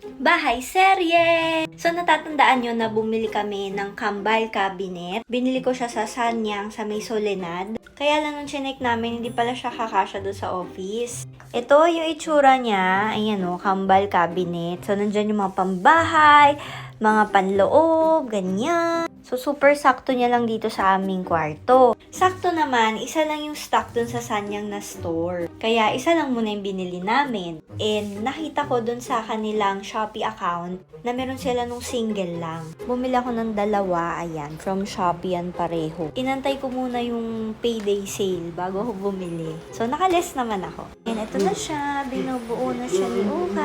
Bahay Serye! So, natatandaan nyo na bumili kami ng Kambal Cabinet. Binili ko siya sa Sanyang sa may Soledad. Kaya lang nung chinek namin, hindi pala siya kakasya doon sa office. Ito yung itsura niya. Ayan o, Kambal Cabinet. So, nandyan yung mga pambahay, mga panloob, ganyan. So, super sakto niya lang dito sa aming kwarto. Sakto naman, isa lang yung stock dun sa Sanyang na store. Kaya, isa lang muna yung binili namin. And, nakita ko dun sa kanilang Shopee account na meron sila nung single lang. Bumili ako ng dalawa, ayan, from Shopee yan pareho. Inantay ko muna yung payday sale bago ako bumili. So, nakaless naman ako. And, ito na siya. Binubuo na siya ni Ukas.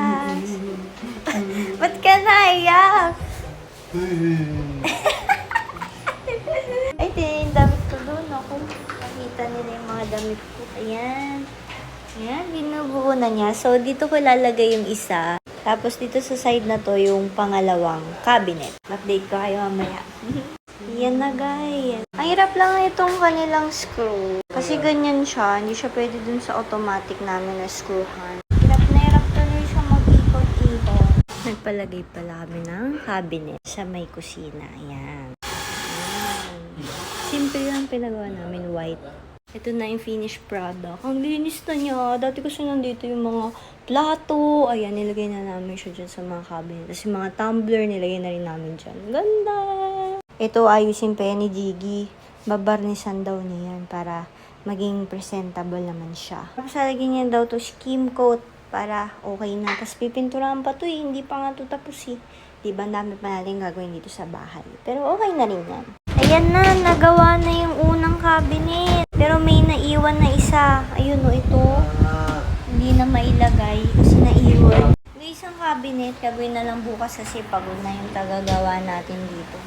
Ay, din, damit ko doon. Ako, nakita nila yung mga damit ko. Ayan. Ayan, binubuo na niya. So, dito ko lalagay yung isa. Tapos, dito sa side na to, yung pangalawang cabinet. Update ko kayo mamaya. Yan na, guys. Ang hirap lang itong kanilang screw. Kasi ganyan siya. Hindi siya pwede dun sa automatic namin na screwhan. Hirap na hirap tuloy siya mag-ikot-ikot. Nagpalagay pala kami ng cabinet sa may kusina. Ayan. Ayan. Simple lang pinagawa namin, white. Ito na yung finished product. Ang linis na niya. Dati kasi nandito yung mga plato. Ayan, nilagay na namin siya dyan sa mga cabinet. Tapos yung mga tumbler, nilagay na rin namin dyan. Ganda! Ito ayusin pa yan ni Jiggy. Babarnisan daw niya yan para maging presentable naman siya. Tapos lalagyan niya daw to skim coat para okay na. Tapos pipinturahan pa to eh. Hindi pa nga to tapos eh. Diba, ang dami pa natin gagawin dito sa bahay. Pero okay na rin yan. Ayan na, nagawa na yung unang cabinet. Pero may naiwan na isa. Ayun o, ito. Hindi na mailagay kasi naiwan. Yung isang cabinet, gagawin na lang bukas kasi pagod na yung tagagawa natin dito.